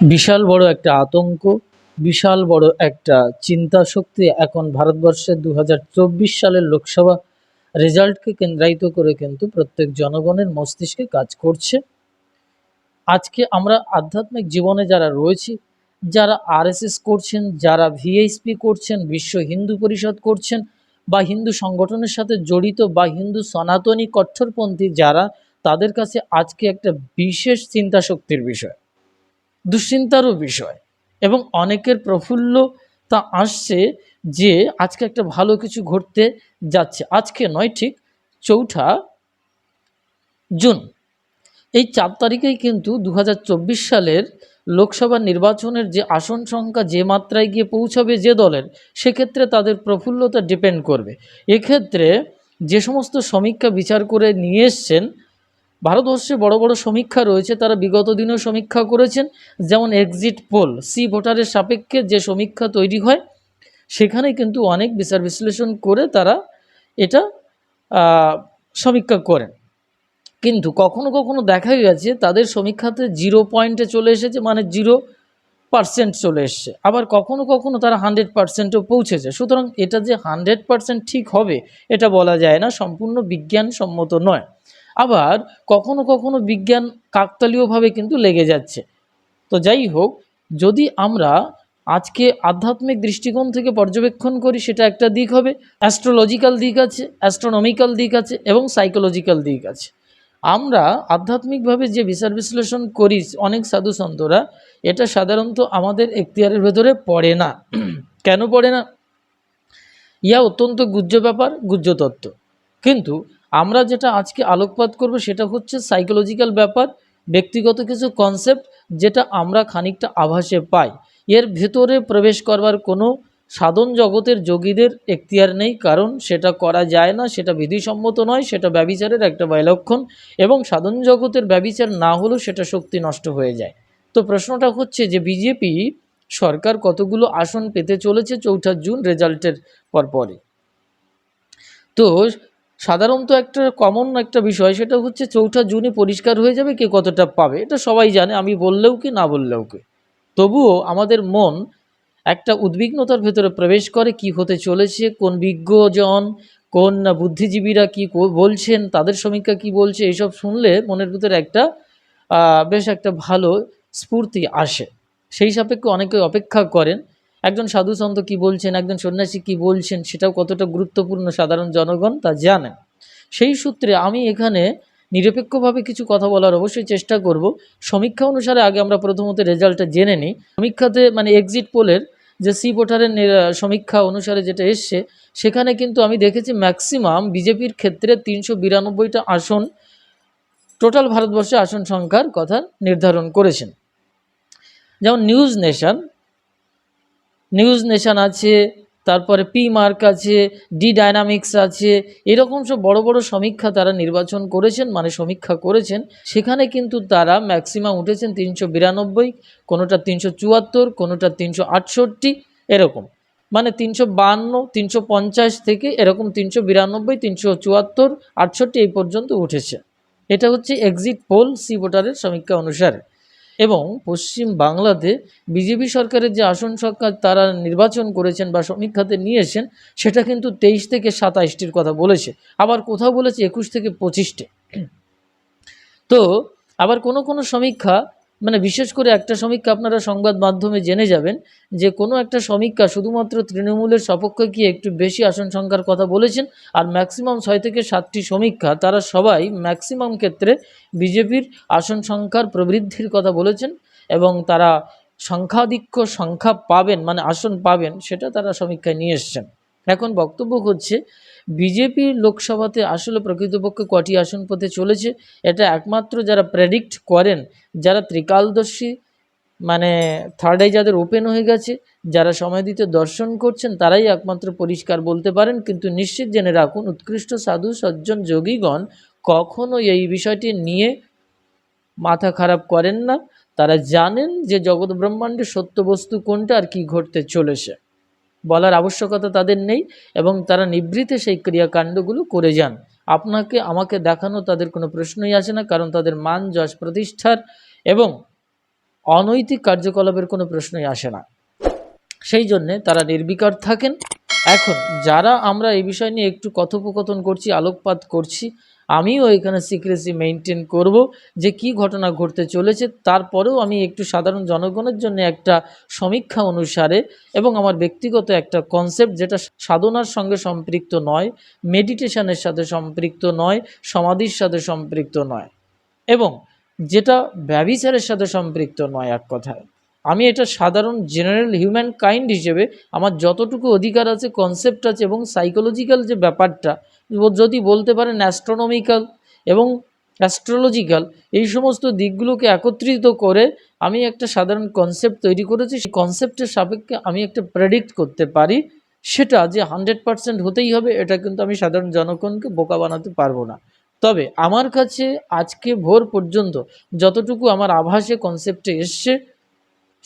বিশাল বড় একটা আতঙ্ক, বিশাল বড় একটা চিন্তা শক্তি এখন ভারতবর্ষে দু হাজার চব্বিশ সালের লোকসভা রেজাল্টকে কেন্দ্রায়িত করে কিন্তু প্রত্যেক জনগণের মস্তিষ্কে কাজ করছে। আজকে আমরা আধ্যাত্মিক জীবনে যারা রয়েছি, যারা আরএসএস করছেন, যারা ভিএইচপি করছেন, বিশ্ব হিন্দু পরিষদ করছেন বা হিন্দু সংগঠনের সাথে জড়িত বা হিন্দু সনাতনী কট্টরপন্থী যারা, তাদের কাছে আজকে একটা বিশেষ চিন্তা শক্তির বিষয়। দুশ্চিন্তারও বিষয়। এবং অনেকের প্রফুল্লতা আসছে যে, আজকে একটা ভালো কিছু ঘটতে যাচ্ছে। আজকে নয়, ঠিক চৌঠা জুন। এই চার তারিখেই কিন্তু দু হাজার চব্বিশ সালের লোকসভা নির্বাচনের যে আসন সংখ্যা যে মাত্রায় গিয়ে পৌঁছাবে যে দলের, সেক্ষেত্রে তাদের প্রফুল্লতা ডিপেন্ড করবে। এক্ষেত্রে যে সমস্ত সমীক্ষা বিচার করে নিয়ে এসছেন ভারতবর্ষে বড় বড় সমীক্ষা রয়েছে, তারা বিগত দিনেও সমীক্ষা করেছেন, যেমন এক্সিট পোল সি ভোটারের সাপেক্ষে যে সমীক্ষা তৈরি হয়, সেখানে কিন্তু অনেক বিচার বিশ্লেষণ করে তারা এটা সমীক্ষা করেন। কিন্তু কখনো কখনো দেখা গেছে, তাদের সমীক্ষাতে জিরো পয়েন্টে চলে এসেছে মানে জিরো পার্সেন্ট চলে এসছে। আবার কখনো কখনো তারা হান্ড্রেড পার্সেন্টও পৌঁছেছে। সুতরাং এটা যে হান্ড্রেড পার্সেন্ট ঠিক হবে, এটা বলা যায় না, সম্পূর্ণ বিজ্ঞানসম্মত নয়। আবার কখনো কখনো বিজ্ঞান কাকতালীয়ভাবে কিন্তু লেগে যাচ্ছে। তো যাই হোক, যদি আমরা আজকে আধ্যাত্মিক দৃষ্টিকোণ থেকে পর্যবেক্ষণ করি, সেটা একটা দিক হবে। অ্যাস্ট্রোলজিক্যাল দিক আছে অ্যাস্ট্রোনমিক্যাল দিক আছে এবং সাইকোলজিক্যাল দিক আছে। আমরা আধ্যাত্মিকভাবে যে বিচার বিশ্লেষণ করি, অনেক সাধু সন্তরা, এটা সাধারণত আমাদের এখতিয়ারের ভেতরে পড়ে না। কেন পড়ে না? ইয়া অত্যন্ত গুহ্য ব্যাপার, গুহ্য তত্ত্ব। কিন্তু আমরা যেটা আজকে আলোকপাত করব সেটা হচ্ছে সাইকোলজিক্যাল ব্যাপার, ব্যক্তিগত কিছু কনসেপ্ট যেটা আমরা খানিকটা আভাসে পাই। এর ভেতরে প্রবেশ করবার কোনো সাধন জগতের যোগীদের এখতিয়ার নেই, কারণ সেটা করা যায় না, সেটা বিধিসম্মত নয়, সেটা ব্যবিচারের একটা বৈলক্ষণ এবং সাধন জগতের ব্যবিচার না হলেও সেটা শক্তি নষ্ট হয়ে যায়। তো প্রশ্নটা হচ্ছে যে বিজেপি সরকার কতগুলো আসন পেতে চলেছে চৌঠা জুন রেজাল্টের পরপরই? তো সাধারণত একটা কমন একটা বিষয়, সেটা হচ্ছে চৌঠা জুনে পরিষ্কার হয়ে যাবে কে কতটা পাবে, এটা সবাই জানে, আমি বললেও কি, না বললেও কি। তবুও আমাদের মন একটা উদ্বিগ্নতার ভেতরে প্রবেশ করে কি হতে চলেছে, কোন বিজ্ঞজন, কোন বুদ্ধিজীবীরা কি বলছেন, তাদের সমীক্ষা কি বলছে এইসব শুনলে মনের ভিতরে একটা বেশ একটা ভালো স্ফূর্তি আসে। সেই সাপেক্ষে অনেকে অপেক্ষা করেন একজন সাধু সন্ত কী বলছেন, একজন সন্ন্যাসী কী বলছেন, সেটাও কতটা গুরুত্বপূর্ণ সাধারণ জনগণ তা জানেন। সেই সূত্রে আমি এখানে নিরপেক্ষভাবে কিছু কথা বলার অবশ্যই চেষ্টা করব। সমীক্ষা অনুসারে আগে আমরা প্রথমত রেজাল্টটা জেনে নিই। সমীক্ষাতে মানে এক্সিট পোলের যে সি ভোটারের সমীক্ষা অনুসারে যেটা এসছে, সেখানে কিন্তু আমি দেখেছি ম্যাক্সিমাম বিজেপির ক্ষেত্রে তিনশো বিরানব্বইটা আসন টোটাল ভারতবর্ষে আসন সংখ্যার কথা নির্ধারণ করেছেন। যেমন নিউজ নেশন নিউজ নেশন আছে, তারপরে পি মার্ক আছে ডি ডায়নামিক্স আছে, এরকম সব বড় বড় সমীক্ষা তারা নির্বাচন করেছেন মানে সমীক্ষা করেছেন। সেখানে কিন্তু তারা ম্যাক্সিমাম উঠেছেন তিনশো বিরানব্বই, কোনোটা তিনশো চুয়াত্তর, কোনোটা তিনশো আটষট্টি, এরকম। মানে তিনশো বান্ন, তিনশো পঞ্চাশ থেকে এরকম তিনশো বিরানব্বই, তিনশো চুয়াত্তর, আটষট্টি এই পর্যন্ত উঠেছে। এটা হচ্ছে এক্সিট পোল সি ভোটারের সমীক্ষা অনুসারে। এবং পশ্চিম বাংলাতে বিজেপি সরকারের যে আসন সরকার তারা নির্বাচন করেছেন বা সমীক্ষাতে নিয়েছেন সেটা কিন্তু তেইশ থেকে সাতাইশটির কথা বলেছে। আবার কোথাও বলেছে একুশ থেকে পঁচিশটি। তো আবার কোনো কোনো সমীক্ষা মানে বিশেষ করে একটা সমীক্ষা আপনারা সংবাদ মাধ্যমে জেনে যাবেন যে কোনো একটা সমীক্ষা শুধুমাত্র তৃণমূলের সপক্ষে গিয়ে একটু বেশি আসন সংখ্যার কথা বলেছেন? আর ম্যাক্সিমাম ছয় থেকে সাতটি সমীক্ষা, তারা সবাই ম্যাক্সিমাম ক্ষেত্রে বিজেপির আসন সংখ্যার প্রবৃদ্ধির কথা বলেছেন এবং তারা সংখ্যাধিক্য সংখ্যা পাবেন মানে আসন পাবেন, সেটা তারা সমীক্ষায় নিয়ে এসছেন। এখন বক্তব্য হচ্ছে বিজেপি লোকসভাতে আসলে প্রকৃতপক্ষে কটি আসন পথে চলেছে, এটা একমাত্র যারা প্রেডিক্ট করেন, যারা ত্রিকালদর্শী মানে থার্ড আই যাদের ওপেন হয়ে গেছে, যারা সময় দিতে দর্শন করছেন, তারাই একমাত্র পরিষ্কার বলতে পারেন, কিন্তু নিশ্চিত জেনে রাখুন, উৎকৃষ্ট সাধু সজ্জন যোগীগণ কখনো এই বিষয়টি নিয়ে মাথা খারাপ করেন না, তারা জানেন যে জগৎ ব্রহ্মাণ্ডের সত্য বস্তু কোনটা আর কি ঘটতে চলেছে। বলার আবশ্যকতা তাদের নেই এবং তারা নিভৃতে সেই ক্রিয়াকাণ্ডগুলো করে যান। আপনাকে, আমাকে দেখানো তাদের কোনো প্রশ্নই আসে না, কারণ তাদের মান, যশ, প্রতিষ্ঠার এবং অনৈতিক কার্যকলাপের কোনো প্রশ্নই আসে না। সেই জন্যে তারা নির্বিকার থাকেন। এখন যারা আমরা এই বিষয় নিয়ে একটু কথোপকথন করছি, আলোকপাত করছি আমিও এখানে সিক্রেসি মেনটেন করব যে কি ঘটনা ঘটতে চলেছে। তারপরেও আমি একটু সাধারণ জনগণের জন্য একটা সমীক্ষা অনুসারে এবং আমার ব্যক্তিগত একটা কনসেপ্ট যেটা সাধনার সঙ্গে সম্পৃক্ত নয় মেডিটেশনের সাথে সম্পৃক্ত নয়, সমাধির সাথে সম্পৃক্ত নয় এবং যেটা ব্যবিচারের সাথে সম্পৃক্ত নয় এক কথায়। আমি এটা সাধারণ জেনারেল হিউম্যান কাইন্ড হিসেবে আমার যতটুকু অধিকার আছে কনসেপ্ট আছে এবং সাইকোলজিক্যাল যে ব্যাপারটা যদি বলতে পারেন অ্যাস্ট্রোনমিক্যাল এবং অ্যাস্ট্রোলজিক্যাল এই সমস্ত দিকগুলোকে একত্রিত করে আমি একটা সাধারণ কনসেপ্ট তৈরি করেছি। সেই কনসেপ্টের সাপেক্ষে আমি একটা প্রেডিক্ট করতে পারি, সেটা যে হান্ড্রেড পার্সেন্ট হতেই হবে, এটা কিন্তু আমি সাধারণ জনগণকে বোকা বানাতে পারব না। তবে আমার কাছে আজকে ভোর পর্যন্ত যতটুকু আমার আভাসে কনসেপ্টে এসছে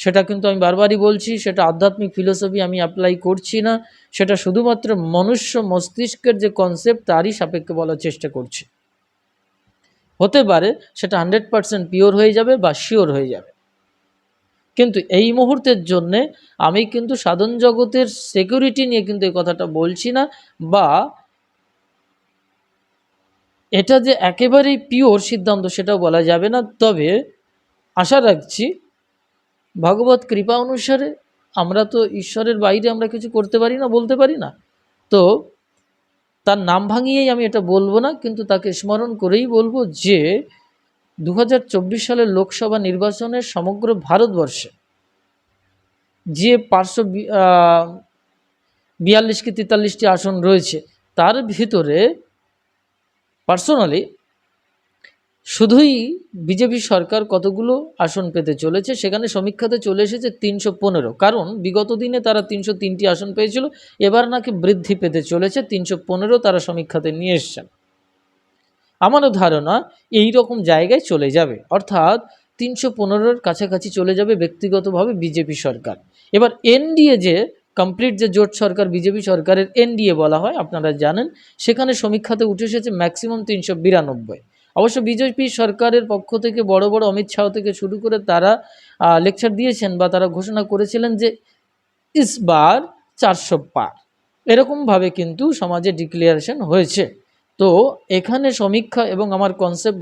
সেটা কিন্তু আমি বারবারই বলছি, সেটা আধ্যাত্মিক ফিলোসফি আমি অ্যাপ্লাই করছি না, সেটা শুধুমাত্র মনুষ্য মস্তিষ্কের যে কনসেপ্ট তারই সাপেক্ষে বলার চেষ্টা করছি। হতে পারে সেটা হান্ড্রেড পারসেন্ট পিওর হয়ে যাবে বা শিওর হয়ে যাবে। কিন্তু এই মুহূর্তের জন্যে আমি কিন্তু সাধন জগতের সিকিউরিটি নিয়ে কিন্তু এই কথাটা বলছি না, বা এটা যে একেবারেই পিওর সিদ্ধান্ত সেটাও বলা যাবে না। তবে আশা রাখছি ভগবত কৃপা অনুসারে আমরা তো ঈশ্বরের বাইরে আমরা কিছু করতে পারি না, বলতে পারি না। তো তার নাম ভাঙিয়েই আমি এটা বলব না, কিন্তু তাকে স্মরণ করেই বলব যে দু হাজার চব্বিশ সালের লোকসভা নির্বাচনে সমগ্র ভারতবর্ষে যে পাঁচশো বিয়াল্লিশ কি তেতাল্লিশটি আসন রয়েছে, তার ভিতরে পার্সোনালি শুধুই বিজেপি সরকার কতগুলো আসন পেতে চলেছে, সেখানে সমীক্ষাতে চলে এসেছে তিনশো পনেরো। কারণ বিগত দিনে তারা তিনশো তিনটি আসন পেয়েছিল, এবার নাকি বৃদ্ধি পেতে চলেছে, তিনশো পনেরো তারা সমীক্ষাতে নিয়ে এসছেন। আমারও ধারণা এই রকম জায়গায় চলে যাবে, অর্থাৎ তিনশো পনেরোর কাছাকাছি চলে যাবে ব্যক্তিগতভাবে বিজেপি সরকার। এবার এনডিএ যে কমপ্লিট যে জোট সরকার, বিজেপি সরকারের এনডিএ বলা হয়, আপনারা জানেন, সেখানে সমীক্ষাতে উঠে এসেছে ম্যাক্সিমাম তিনশো বিরানব্বই। অবশ্য বিজেপি সরকারের পক্ষ থেকে বড় বড় অমিত শাহ থেকে শুরু করে তারা লেকচার দিয়েছেন বা তারা ঘোষণা করেছিলেন যে ইসবার চারশো পার। এরকমভাবে কিন্তু সমাজে ডিক্লিয়ারেশন হয়েছে। তো এখানে সমীক্ষা এবং আমার কনসেপ্ট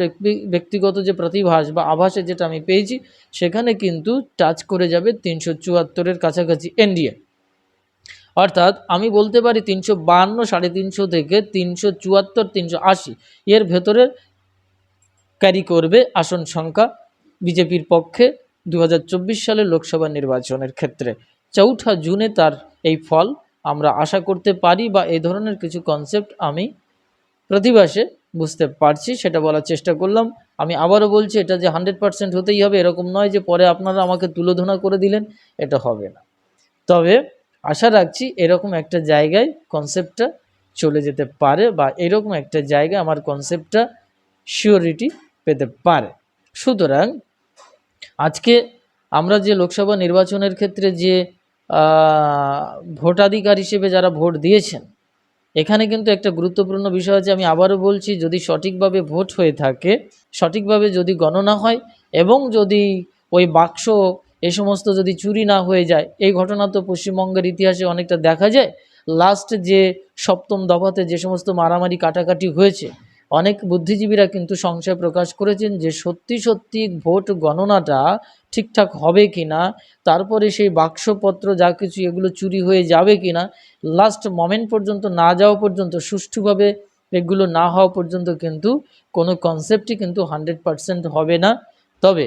ব্যক্তিগত যে প্রতিভাস বা আভাসে যেটা আমি পেয়েছি, সেখানে কিন্তু টাচ করে যাবে তিনশো চুয়াত্তরের কাছাকাছি এনডিএ অর্থাৎ আমি বলতে পারি তিনশো বান্ন, সাড়ে তিনশো থেকে তিনশো চুয়াত্তর, তিনশো আশি। এর ভেতরে ক্যারি করবে আসন সংখ্যা বিজেপির পক্ষে দু সালের লোকসভা নির্বাচনের ক্ষেত্রে। চৌঠা জুনে তার এই ফল। আমরা আশা করতে পারি বা এই ধরনের কিছু কনসেপ্ট আমি প্রতিবাসে বুঝতে পারছি, সেটা বলার চেষ্টা করলাম। আমি আবারও বলছি, এটা যে হান্ড্রেড পার্সেন্ট হতেই হবে, এরকম নয় যে পরে আপনারা আমাকে তুলোধনা করে দিলেন, এটা হবে না। তবে আশা রাখছি এরকম একটা জায়গায় কনসেপ্টটা চলে যেতে পারে বা এরকম একটা জায়গায় আমার কনসেপ্টটা শিওরিটি পেতে পারে। সুতরাং আজকে আমরা যে লোকসভা নির্বাচনের ক্ষেত্রে যে ভোটাধিকার হিসেবে যারা ভোট দিয়েছেন, এখানে কিন্তু একটা গুরুত্বপূর্ণ বিষয় আছে। আমি আবারও বলছি, যদি সঠিকভাবে ভোট হয়ে থাকে, সঠিকভাবে যদি গণনা হয় এবং যদি ওই বাক্স এ সমস্ত যদি চুরি না হয়ে যায়, এই ঘটনা তো পশ্চিমবঙ্গের ইতিহাসে অনেকটা দেখা যায়। লাস্ট যে সপ্তম দফাতে যে সমস্ত মারামারি, কাটাকাটি হয়েছে অনেক বুদ্ধিজীবীরা কিন্তু সংশয় প্রকাশ করেছেন যে সত্যি সত্যি ভোট গণনাটা ঠিকঠাক হবে কি না তারপরে সেই বাক্সপত্র যা কিছু এগুলো চুরি হয়ে যাবে কি না লাস্ট মোমেন্ট পর্যন্ত না যাওয়া পর্যন্ত, সুষ্ঠুভাবে এগুলো না হওয়া পর্যন্ত কিন্তু কোনো কনসেপ্টই কিন্তু হান্ড্রেড পারসেন্ট হবে না। তবে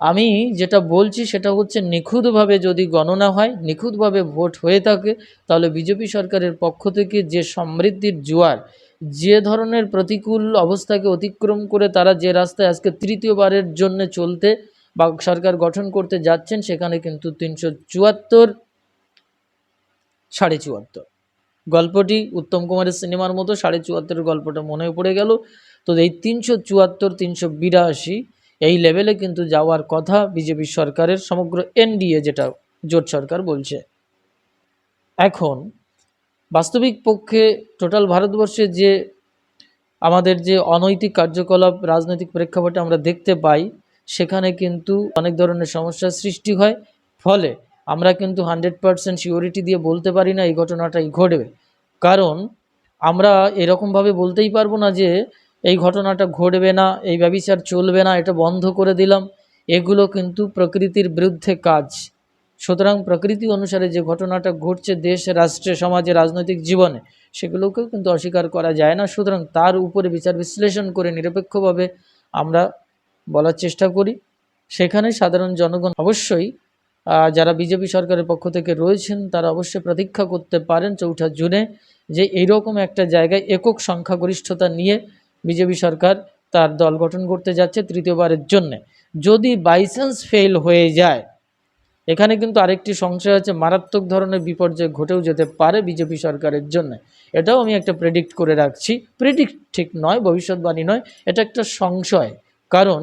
আমি যেটা বলছি সেটা হচ্ছে নিখুঁতভাবে যদি গণনা হয়, নিখুঁতভাবে ভোট হয়ে থাকে, তাহলে বিজেপি সরকারের পক্ষ থেকে যে সমৃদ্ধির জোয়ার যে ধরনের প্রতিকূল অবস্থাকে অতিক্রম করে তারা যে রাস্তায় আজকে তৃতীয়বারের জন্য চলতে বা সরকার গঠন করতে যাচ্ছেন, সেখানে কিন্তু তিনশো চুয়াত্তর সাড়ে চুয়াত্তর। গল্পটি উত্তম কুমারের সিনেমার মতো সাড়ে চুয়াত্তরের গল্পটা মনে পড়ে গেল। তো এই তিনশো চুয়াত্তর, তিনশো বিরাশি, এই লেভেলে কিন্তু যাওয়ার কথা বিজেপি সরকারের, সমগ্র এনডিএ যেটা জোট সরকার বলছে। এখন বাস্তবিক পক্ষে টোটাল ভারতবর্ষে যে আমাদের যে অনৈতিক কার্যকলাপ, রাজনৈতিক প্রেক্ষাপটে আমরা দেখতে পাই, সেখানে কিন্তু অনেক ধরনের সমস্যার সৃষ্টি হয়। ফলে আমরা কিন্তু হান্ড্রেড পারসেন্ট সিওরিটি দিয়ে বলতে পারি না এই ঘটনাটাই ঘটবে। কারণ আমরা এরকমভাবে বলতেই পারব না যে এই ঘটনাটা ঘটবে না, এই ব্যবচার চলবে না, এটা বন্ধ করে দিলাম। এগুলো কিন্তু প্রকৃতির বিরুদ্ধে কাজ। সুতরাং প্রকৃতি অনুসারে যে ঘটনাটা ঘটছে দেশ, রাষ্ট্রে, সমাজে, রাজনৈতিক জীবনে, সেগুলোকেও কিন্তু অস্বীকার করা যায় না। সুতরাং তার উপরে বিচার বিশ্লেষণ করে নিরপেক্ষভাবে আমরা বলার চেষ্টা করি। সেখানে সাধারণ জনগণ অবশ্যই যারা বিজেপি সরকারের পক্ষ থেকে রয়েছেন, তারা অবশ্যই প্রতীক্ষা করতে পারেন চৌঠা জুনে যে এইরকম একটা জায়গায় একক সংখ্যাগরিষ্ঠতা নিয়ে বিজেপি সরকার তার দল গঠন করতে যাচ্ছে তৃতীয়বারের জন্যে। যদি বাইচান্স ফেল হয়ে যায় এখানে কিন্তু আরেকটি সংশয় আছে, মারাত্মক ধরনের বিপর্যয় ঘটেও যেতে পারে বিজেপি সরকারের জন্য। এটাও আমি একটা প্রেডিক্ট করে রাখছি। প্রেডিক্ট ঠিক নয়, ভবিষ্যৎবাণী নয়, এটা একটা সংশয়। কারণ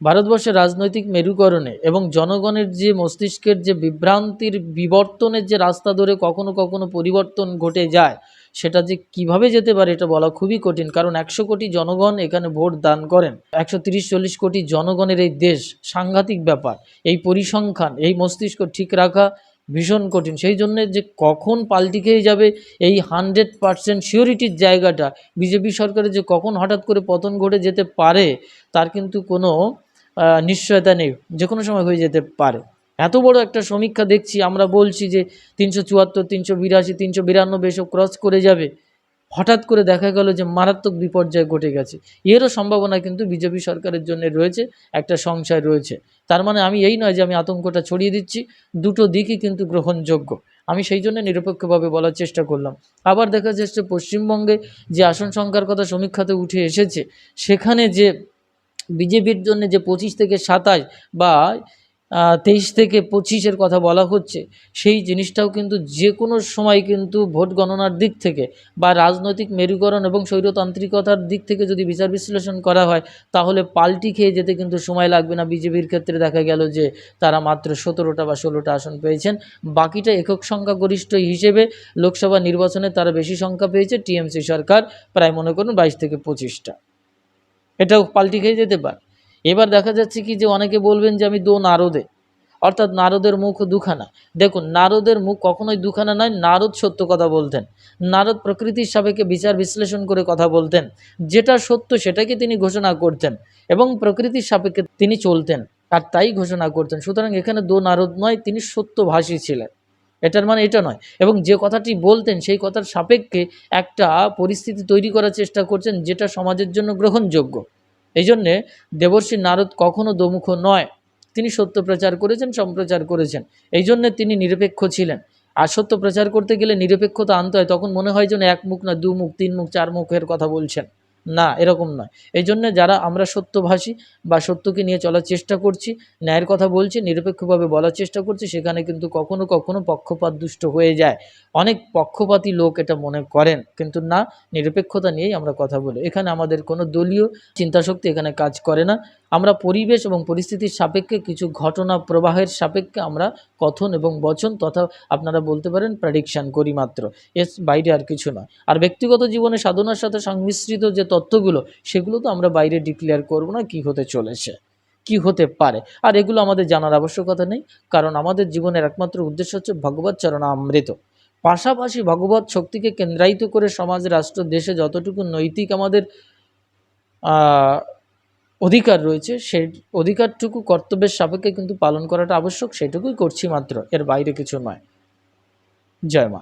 ভারতবর্ষের রাজনৈতিক মেরুকরণে এবং জনগণের যে মস্তিষ্কের যে বিভ্রান্তির বিবর্তনের যে রাস্তা ধরে কখনো কখনো পরিবর্তন ঘটে যায় সেটা যে কীভাবে যেতে পারে এটা বলা খুবই কঠিন। কারণ একশো কোটি জনগণ এখানে ভোট দান করেন। একশো তিরিশ, চল্লিশ কোটি জনগণের এই দেশ সাংঘাতিক ব্যাপার। এই পরিসংখ্যান, এই মস্তিষ্ক ঠিক রাখা ভীষণ কঠিন। সেই জন্য যে কখন পাল্টি খেয়ে যাবে, এই হান্ড্রেড পারসেন্ট সিওরিটির জায়গাটা, বিজেপি সরকারের যে কখন হঠাৎ করে পতন ঘটে যেতে পারে, তার কিন্তু কোনো নিশ্চয়তা নেই যে কোনো সময় হয়ে যেতে পারে। এত বড় একটা সমীক্ষা দেখছি, আমরা বলছি যে তিনশো চুয়াত্তর, তিনশো বিরাশি, তিনশো বিরানব্বই এসব ক্রস করে যাবে। হঠাৎ করে দেখা গেল যে মারাত্মক বিপর্যয় ঘটে গেছে। এরও সম্ভাবনা কিন্তু বিজেপি সরকারের জন্য রয়েছে, একটা সংশয় রয়েছে। তার মানে আমি এই নয় যে আমি আতঙ্কটা ছড়িয়ে দিচ্ছি, দুটো দিকই কিন্তু গ্রহণযোগ্য। আমি সেই জন্য নিরপেক্ষভাবে বলার চেষ্টা করলাম। আবার দেখা যাচ্ছে পশ্চিমবঙ্গে যে আসন সংখ্যার কথা সমীক্ষাতে উঠে এসেছে, সেখানে যে বিজেপির জন্য যে পঁচিশ থেকে সাতাশ বা তেইশ থেকে পঁচিশের কথা বলা হচ্ছে, সেই জিনিসটাও কিন্তু যে কোনো সময় কিন্তু ভোট গণনার দিক থেকে বা রাজনৈতিক মেরুকরণ এবং স্বৈরতান্ত্রিকতার দিক থেকে যদি বিচার বিশ্লেষণ করা হয়, তাহলে পাল্টি খেয়ে যেতে কিন্তু সময় লাগবে না। বিজেপির ক্ষেত্রে দেখা গেল যে তারা মাত্র সতেরোটা বা ষোলোটা আসন পেয়েছেন, বাকিটা একক সংখ্যাগরিষ্ঠ হিসেবে লোকসভা নির্বাচনে তারা বেশি সংখ্যা পেয়েছে, টিএমসি সরকার প্রায় মনে করুন বাইশ থেকে পঁচিশটা। এটাও পাল্টি খেয়ে যেতে পারে। এবার দেখা যাচ্ছে কি যে অনেকে বলবেন যে আমি দো নারদে। অর্থাৎ নারদের মুখ দুখানা। দেখুন, নারদের মুখ কখনোই দুখানা নয়, নারদ সত্য কথা বলতেন। নারদ প্রকৃতির সাপেক্ষে বিচার বিশ্লেষণ করে কথা বলতেন। যেটা সত্য সেটাকে তিনি ঘোষণা করতেন এবং প্রকৃতির সাপেক্ষে তিনি চলতেন আর তাই ঘোষণা করতেন। সুতরাং এখানে দো নারদ নয়, তিনি সত্যভাষী ছিলেন। এটার মানে এটা নয়। এবং যে কথাটি বলতেন সেই কথার সাপেক্ষে একটা পরিস্থিতি তৈরি করার চেষ্টা করছেন যেটা সমাজের জন্য গ্রহণযোগ্য। এই জন্যে দেবর্ষী নারদ কখনও দোমুখ নয়। তিনি সত্য প্রচার করেছেন, সম্প্রচার করেছেন। এই জন্যে তিনি নিরপেক্ষ ছিলেন। আর সত্য প্রচার করতে গেলে নিরপেক্ষতা আনতে হয়, তখন মনে হয় যেন এক মুখ না দু মুখ, তিন মুখ, চার মুখের কথা বলছেন। না, এরকম নয়। এই জন্যে যারা আমরা সত্যভাষী বা সত্যকে নিয়ে চলার চেষ্টা করছি, ন্যায়ের কথা বলছি, নিরপেক্ষভাবে বলার চেষ্টা করছি, সেখানে কিন্তু কখনো কখনো পক্ষপাত দুষ্ট হয়ে যায়। অনেক পক্ষপাতী লোক এটা মনে করেন, কিন্তু না, নিরপেক্ষতা নিয়েই আমরা কথা বলি। এখানে আমাদের কোনো দলীয় চিন্তাশক্তি এখানে কাজ করে না। আমরা পরিবেশ এবং পরিস্থিতির সাপেক্ষে কিছু ঘটনা প্রবাহের সাপেক্ষে আমরা কথন এবং বচন তথা আপনারা বলতে পারেন প্রেডিকশান করি মাত্র। এর বাইরে আর কিছু নয়। আর ব্যক্তিগত জীবনে সাধনার সাথে সংমিশ্রিত যে তত্ত্বগুলো, সেগুলো তো আমরা বাইরে ডিক্লেয়ার করব না কি হতে চলেছে, কি হতে পারে। আর এগুলো আমাদের জানার আবশ্যকতা নেই, কারণ আমাদের জীবনের একমাত্র উদ্দেশ্য হচ্ছে ভগবত চরণামৃত। পাশাপাশি ভগবত শক্তিকে কেন্দ্রায়িত করে সমাজ, রাষ্ট্র, দেশে যতটুকু নৈতিক আমাদের অধিকার রয়েছে, সেই অধিকারটুকু কর্তব্যের সাপেক্ষে কিন্তু পালন করাটা আবশ্যক, সেটুকুই করছি মাত্র, এর বাইরে কিছু নয়। জয় মা।